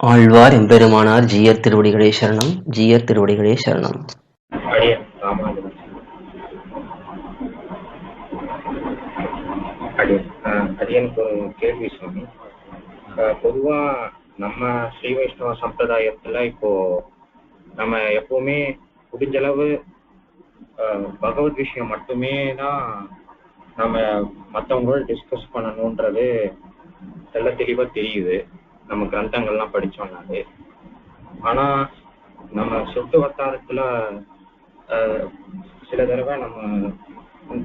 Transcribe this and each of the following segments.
ஆழ்வார் எம்பெருமானார் ஜீயர் திருவடிகளே சரணம் ஜீயர் திருவடிகளே சரணம். அடியன் அடியன் ஆஹ் அடியனுக்கு ஒரு கேள்வி சுவாமி. பொதுவா நம்ம ஸ்ரீ வைஷ்ணவ சம்பிரதாயத்துல இப்போ நம்ம எப்பவுமே முடிஞ்சளவு பகவத் விஷயம் மட்டுமே தான் நம்ம மற்றவங்களோட டிஸ்கஸ் பண்ணணுன்றது தெள்ள தெளிவா தெரியுது. நம்ம கிரந்தங்கள்லாம் படிச்சோம்னாலே ஆனா நம்ம சொத்து வட்டாரத்துல சில தடவை நம்ம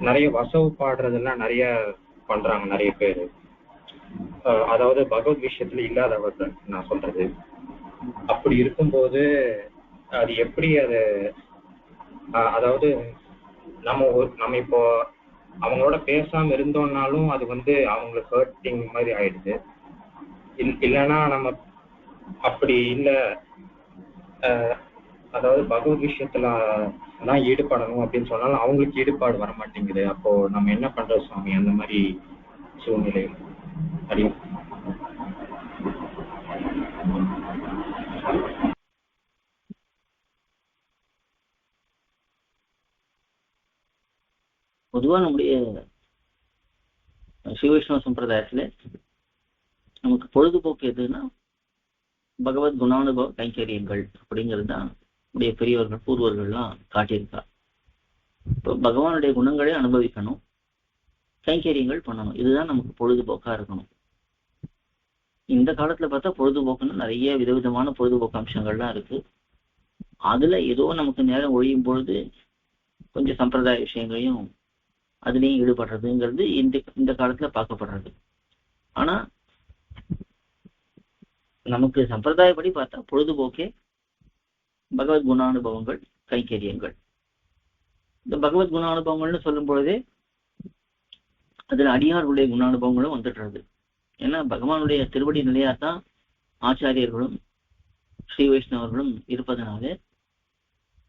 நிறைய வசவு பாடுறதெல்லாம் நிறைய பண்றாங்க நிறைய பேர். அதாவது பகவத் விஷயத்துல இல்லாதவர்கள் நான் சொல்றது. அப்படி இருக்கும்போது அது எப்படி அது அதாவது நம்ம ஒரு நம்ம இப்போ அவங்களோட பேசாம இருந்தோம்னாலும் அது வந்து அவங்களுக்கு ஹர்ட்டிங் மாதிரி ஆயிடுது. இல்லைன்னா நம்ம அப்படி இல்ல அதாவது பகவத் விஷயத்துல தான் ஈடுபடணும் அப்படின்னு சொன்னாலும் அவங்களுக்கு ஈடுபாடு வர மாட்டேங்குது. அப்போ நம்ம என்ன பண்றோம் சுவாமி? அந்த மாதிரி சூழ்நிலை அப்படி பொதுவா நம்முடைய சிவ விஷ்ணு சம்பிரதாயத்துல நமக்கு பொழுதுபோக்கு எதுன்னா பகவத் குணானுபவ கைங்கரியங்கள் அப்படிங்கிறது தான் நம்முடைய பெரியவர்கள் பூர்வர்கள்லாம் காட்டியிருக்கா. இப்போ பகவானுடைய குணங்களை அனுபவிக்கணும் கைங்கரியங்கள் பண்ணணும். இதுதான் நமக்கு பொழுதுபோக்கா இருக்கணும். இந்த காலத்துல பார்த்தா பொழுதுபோக்குன்னு நிறைய விதவிதமான பொழுதுபோக்கு அம்சங்கள்லாம் இருக்கு. அதுல ஏதோ நமக்கு நேரம் ஒழியும் பொழுது கொஞ்சம் சம்பிரதாய விஷயங்களையும் அதுலேயும் ஈடுபடுறதுங்கிறது இந்த இந்த காலத்துல பார்க்கப்படுறது. ஆனா நமக்கு சம்பிரதாயப்படி பார்த்தா பொழுதுபோக்கே பகவத் குணானுபவங்கள் கைங்கரியங்கள். இந்த பகவத் குணானுபவங்கள்னு சொல்லும் பொழுதே அதுல அடியார்களுடைய குணானுபவங்களும் வந்துடுறது ஏன்னா பகவானுடைய திருவடி நிலையாத்தான் ஆச்சாரியர்களும் ஸ்ரீ வைஷ்ணவர்களும் இருப்பதனால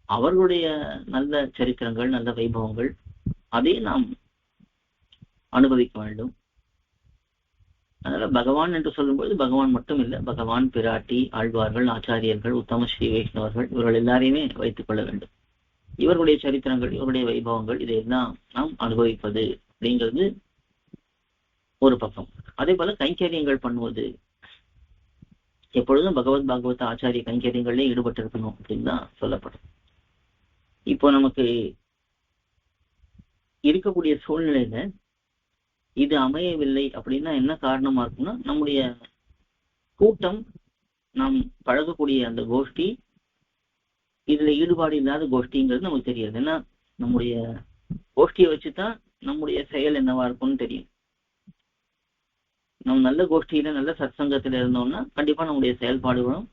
அவர்களுடைய நல்ல சரித்திரங்கள் நல்ல வைபவங்கள் அதை நாம் அனுபவிக்க வேண்டும். அதனால பகவான் என்று சொல்லும்போது பகவான் மட்டும் இல்லை பகவான் பிராட்டி ஆழ்வார்கள் ஆச்சாரியர்கள் உத்தம ஸ்ரீ வைஷ்ணவர்கள் இவர்கள் எல்லாரையுமே வைத்துக் கொள்ள வேண்டும். இவர்களுடைய சரித்திரங்கள் இவருடைய வைபவங்கள் இதையெல்லாம் நாம் அனுபவிப்பது அப்படிங்கிறது ஒரு பக்கம். அதே போல கைங்கரியங்கள் பண்ணுவது. எப்பொழுதும் பகவத் பாகவத ஆச்சாரிய கைங்கரியங்கள்லேயே ஈடுபட்டு இருக்கணும் அப்படின்னு தான் சொல்லப்படும். இப்போ நமக்கு இருக்கக்கூடிய சூழ்நிலையில இது அமையவில்லை அப்படின்னா என்ன காரணமா இருக்கும்னா நம்முடைய கூட்டம் நாம் பழகக்கூடிய அந்த கோஷ்டி இதுல ஈடுபாடு இல்லாத கோஷ்டிங்கிறது நமக்கு தெரியாது. ஏன்னா நம்முடைய கோஷ்டியை வச்சுதான் நம்முடைய செயல் என்னவா இருக்கும்னு தெரியும். நம்ம நல்ல கோஷ்டியில நல்ல சத்சங்கத்துல இருந்தோம்னா கண்டிப்பா நம்முடைய செயல்பாடுகளும்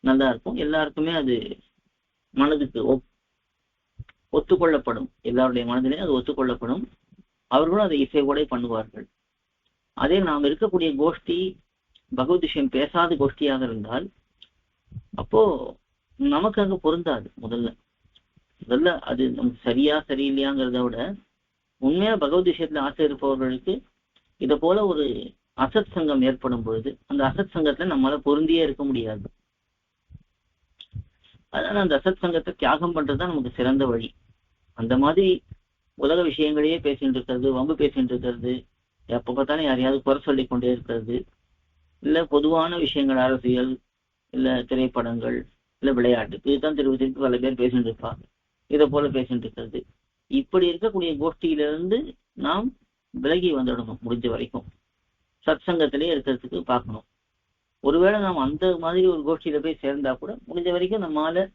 நல்லா இருக்கும். எல்லாருக்குமே அது மனதுக்கு ஒப் ஒத்துக்கொள்ளப்படும். எல்லாருடைய மனதிலையும் அது ஒத்துக்கொள்ளப்படும். அவர்களும் அதை இசைவோட பண்ணுவார்கள். அதே நாம் இருக்கக்கூடிய கோஷ்டி பகவத் விஷயம் பேசாத கோஷ்டியாக இருந்தால் அப்போ நமக்கு அங்க பொருந்தாது முதல்ல. முதல்ல அது நமக்கு சரியா சரியில்லையாங்கிறத விட உண்மையா பகவத் விஷயத்துல ஆசை இருப்பவர்களுக்கு இத போல ஒரு அசத் சங்கம் ஏற்படும் பொழுது அந்த அசத் சங்கத்துல நம்மளால பொருந்தியே இருக்க முடியாது. அதனால அந்த அசத் சங்கத்தை தியாகம் பண்றதுதான் நமக்கு சிறந்த வழி. அந்த மாதிரி உலக விஷயங்களையே பேசிட்டு இருக்கிறது வம்பு பேசிட்டு இருக்கிறது. எப்ப பார்த்தாலும் யாரையாவது குறை சொல்லி கொண்டே இருக்கிறது. இல்ல பொதுவான விஷயங்கள் அரசியல் இல்ல திரைப்படங்கள் இல்ல விளையாட்டு இதுதான் திருப்பி திருப்பி பல பேர் பேசிட்டு இருப்பாங்க. இதை போல பேசிட்டு இருக்கிறது. இப்படி இருக்கக்கூடிய கோஷ்டியிலிருந்து நாம் விலகி வந்துடணும் முடிஞ்ச வரைக்கும். சத் சங்கத்திலே இருக்கிறதுக்கு பார்க்கணும். ஒருவேளை நாம் அந்த மாதிரி ஒரு கோஷ்டியில போய் சேர்ந்தா கூட முடிஞ்ச வரைக்கும் நம்மால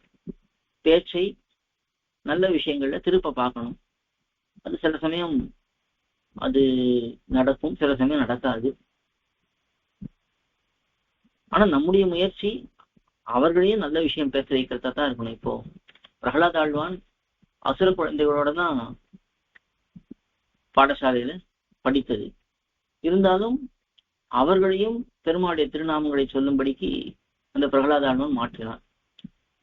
பேச்சை நல்ல விஷயங்கள்ல திருப்ப பார்க்கணும். அது சில சமயம் அது நடக்கும் சில சமயம் நடக்காது. ஆனா நம்முடைய முயற்சி அவர்களையும் நல்ல விஷயம் பேச வைக்கிறதா தான் இருக்கணும். இப்போ பிரகலாத் ஆழ்வான் அசுர குழந்தைகளோட தான் பாடசாலையில படித்தது. இருந்தாலும் அவர்களையும் பெருமாளுடைய திருநாமங்களை சொல்லும்படிக்கு அந்த பிரகலாத ஆழ்வான் மாற்றினான்.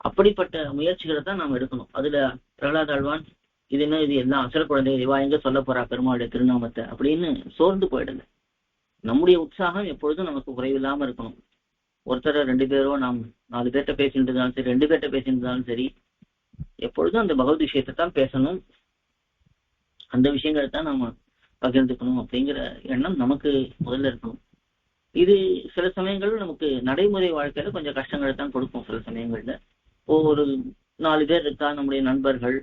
அப்படிப்பட்ட முயற்சிகளை தான் நாம் எடுக்கணும். அதுல பிரகலாத ஆழ்வான் இது என்ன இது எல்லாம் அசல குழந்தை இவா எங்க சொல்ல போறா பெருமாளுடைய திருநாமத்தை? அப்படின்னு சோர்ந்து போயிடல நம்முடைய உற்சாகம் எப்பொழுதும் நமக்கு குறைவில்லாம இருக்கணும். ஒருத்தர ரெண்டு பேரோ நாம் நாலு பேர்கிட்ட பேசிட்டு இருந்தாலும் சரி ரெண்டு பேர்கிட்ட பேசிட்டு இருந்தாலும் சரி எப்பொழுதும் அந்த பகவத் விஷயத்தை தான் பேசணும். அந்த விஷயங்களை தான் நாம பகிர்ந்துக்கணும் அப்படிங்கிற எண்ணம் நமக்கு முதல்ல இருக்கணும். இது சில சமயங்கள் நமக்கு நடைமுறை வாழ்க்கையில கொஞ்சம் கஷ்டங்களை தான் கொடுக்கும். சில சமயங்கள்ல. ஒரு நாலு பேர் இருக்கா நம்முடைய நண்பர்கள்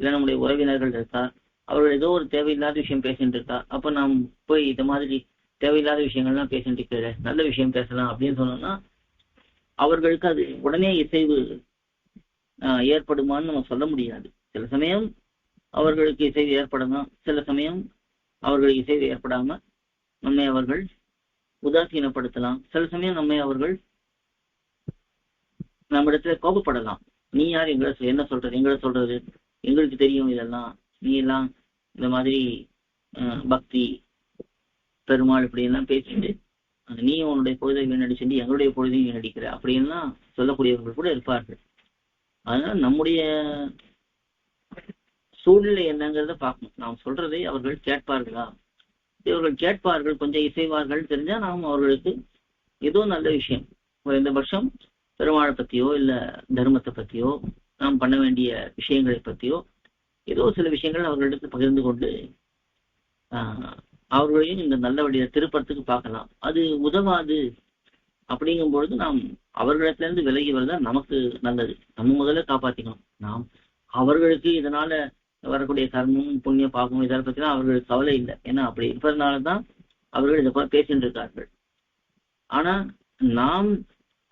இல்ல நம்முடைய உறவினர்கள் இருக்கா? அவர்கள் ஏதோ ஒரு தேவையில்லாத விஷயம் பேசிட்டு இருக்கா? அப்ப நாம் போய் இந்த மாதிரி தேவையில்லாத விஷயங்கள்லாம் பேசிட்டு இருக்கிற நல்ல விஷயம் பேசலாம் அப்படின்னு சொன்னோம்னா அவர்களுக்கு அது உடனே இசைவு ஆஹ், ஏற்படுமான்னு நம்ம சொல்ல முடியாது. சில சமயம் அவர்களுக்கு இசைவு ஏற்படலாம். சில சமயம் அவர்களுக்கு இசைவு ஏற்படாம நம்மை அவர்கள் உதாசீனப்படுத்தலாம். சில சமயம் நம்மை அவர்கள் நம்மிடத்துல கோபப்படலாம். நீ யார் எங்களை என்ன சொல்றது எங்களை சொல்றது? எங்களுக்கு தெரியும் இதெல்லாம். நீ எல்லாம் இந்த மாதிரி பக்தி பெருமாள் இப்படி எல்லாம் பேசிட்டு நீ உன்னுடைய பொழுதை வீணடிச்சுட்டு எங்களுடைய பொழுதையும் வீணடிக்கிற அப்படின்லாம் சொல்லக்கூடியவர்கள் கூட இருப்பார்கள். அதனால நம்முடைய சூழ்நிலை என்னங்கிறத பார்க்கணும். நாம் சொல்றதை அவர்கள் கேட்பார்களா? இவர்கள் கேட்பார்கள் கொஞ்சம் இசைவார்கள் தெரிஞ்சா நாம் அவர்களுக்கு ஏதோ நல்ல விஷயம். குறைந்தபட்சம் பெருமாளை பத்தியோ இல்ல தர்மத்தை பத்தியோ நாம் பண்ண வேண்டிய விஷயங்களை பத்தியோ ஏதோ சில விஷயங்கள் அவர்களிடத்தில் பகிர்ந்து கொண்டு ஆஹ், அவர்களையும் இந்த நல்ல வழியை திருப்பறத்துக்கு பார்க்கலாம். அது உதவாது அப்படிங்கும் பொழுது நாம் அவர்களிடத்திலிருந்து விலகி வருதான் நமக்கு நல்லது. நம்ம முதல்ல காப்பாற்றிக்கணும் நாம் அவர்களுக்கு இதனால வரக்கூடிய கர்மம் புண்ணிய பாபம் இதை பற்றினா அவர்களுக்கு கவலை இல்லை. ஏன்னா அப்படி இருப்பதனால தான் அவர்கள் இதை போல பேசிட்டு இருக்கார்கள் ஆனா நாம்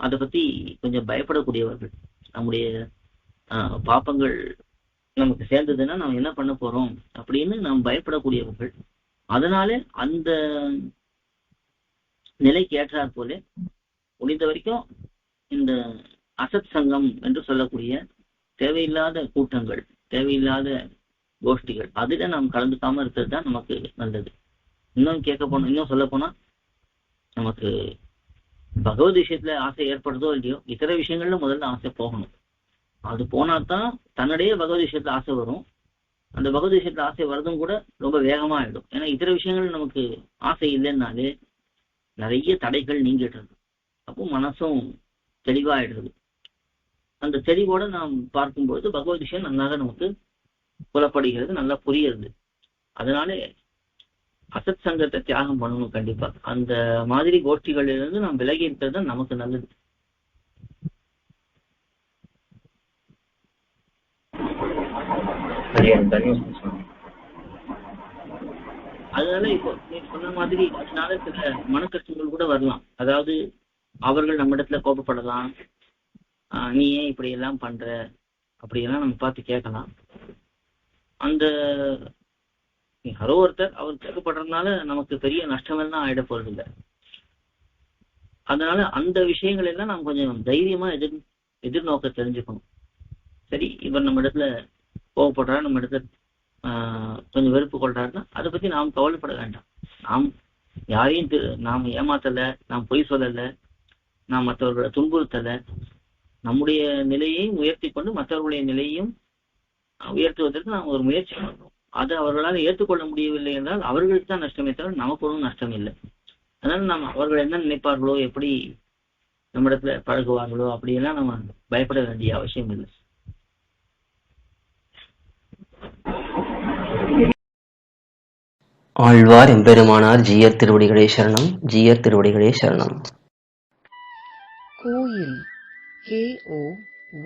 அதை பத்தி கொஞ்சம் பயப்படக்கூடியவர்கள். நம்முடைய பாப்பங்கள் நமக்கு சேர்ந்ததுன்னா நாம் என்ன பண்ண போறோம் அப்படின்னு நாம் பயப்படக்கூடியவர்கள். அதனால அந்த நிலைக்கு ஏற்றாற் போல முடிந்த வரைக்கும் இந்த அசத் சங்கம் என்று சொல்லக்கூடிய தேவையில்லாத கூட்டங்கள் தேவையில்லாத கோஷ்டிகள் அதுல நாம் கலந்துக்காம இருக்கிறது தான் நமக்கு நல்லது. இன்னும் கேட்க போனோம் இன்னும் சொல்ல போனா நமக்கு பகவத் விஷயத்துல ஆசை ஏற்படுதோ இல்லையோ இதர விஷயங்கள்ல முதல்ல ஆசை போகணும். அது போனா தான் தன்னிடையே பகவத் விஷயத்துல ஆசை வரும். அந்த பகவத் விஷயத்துல ஆசை வரதும் கூட ரொம்ப வேகமா ஆயிடும். ஏன்னா இதர விஷயங்கள் நமக்கு ஆசை இல்லைன்னாலே நிறைய தடைகள் நீங்கிடுறது. அப்போ மனசும் தெளிவாயிடுறது அந்த தெளிவோட நாம் பார்க்கும்போது பகவத் விஷயம் நல்லாக நமக்கு புலப்படுகிறது நல்லா புரியுது அதனாலே அசத் சங்கத்தை தியாகம் பண்ணணும் கண்டிப்பா. அந்த மாதிரி கோஷ்டிகளிலிருந்து இருந்து நாம் விலகி இருக்கிறது தான் நமக்கு நல்லது. ஹரியன் தன்யோஸ்மி சுவாமி அதனால இப்போ நீ சொன்ன மாதிரி அதனால சில மன கஷ்டங்கள் கூட வரலாம். அதாவது அவர்கள் நம்ம இடத்துல கோபப்படலாம் நீ ஏன் இப்படி எல்லாம் பண்ற? அப்படியெல்லாம் நம்ம பார்த்து கேட்கலாம். அந்த யாரோ ஒருத்தர் அவர் கேட்கப்படுறதுனால நமக்கு பெரிய நஷ்டமெல்லாம் ஆயிட போறது இல்லை அதனால அந்த விஷயங்கள் எல்லாம் நாம் கொஞ்சம் தைரியமா எதிர் எதிர்நோக்க தெரிஞ்சுக்கணும். சரி இவர் நம்ம இடத்துல கோவப்படுறாரு நம்ம இடத்துல ஆஹ் கொஞ்சம் வெறுப்பு கொள்றாருன்னா அதை பத்தி நாம் கவலைப்பட வேண்டாம். நாம் யாரையும் திரு- நாம் ஏமாத்தல நாம் பொய் சொல்லல நாம் மற்றவர்களை துன்புறுத்தல நம்முடைய நிலையை உயர்த்தி கொண்டு மற்றவர்களுடைய நிலையையும் உயர்த்துவதற்கு நாம் ஒரு முயற்சி பண்றோம் அது அவர்களால் ஏற்றுக்கொள்ள முடியவில்லை என்றால் அவர்களுக்கு தான் நஷ்டமே தவிர நமக்கு ஒன்றும் நஷ்டம் இல்லை. அதனால நாம் அவர்கள் என்ன நினைப்பார்களோ எப்படி நம்மிடத்துல பழகுவார்களோ அப்படியெல்லாம் நம்ம பயப்பட வேண்டிய அவசியம் இல்லை. ஆழ்வார் எம்பெருமானார் ஜீயர் திருவடிகளே சரணம் ஜீயர் திருவடிகளே சரணம். கோயில் கேஓ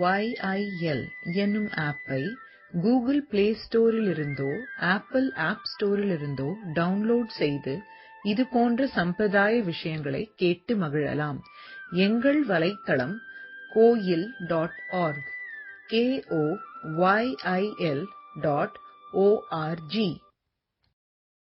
ஒய்ஐஎல் என்னும் ஆப்பை கூகுள் பிளே ஸ்டோரில் இருந்தோ ஆப்பிள் ஆப் ஸ்டோரில் இருந்தோ டவுன்லோட் செய்து இது போன்ற சம்பிரதாய விஷயங்களை கேட்டு மகிழலாம். எங்கள் வலைத்தளம் கோயில் dot org KO YIL dot ORG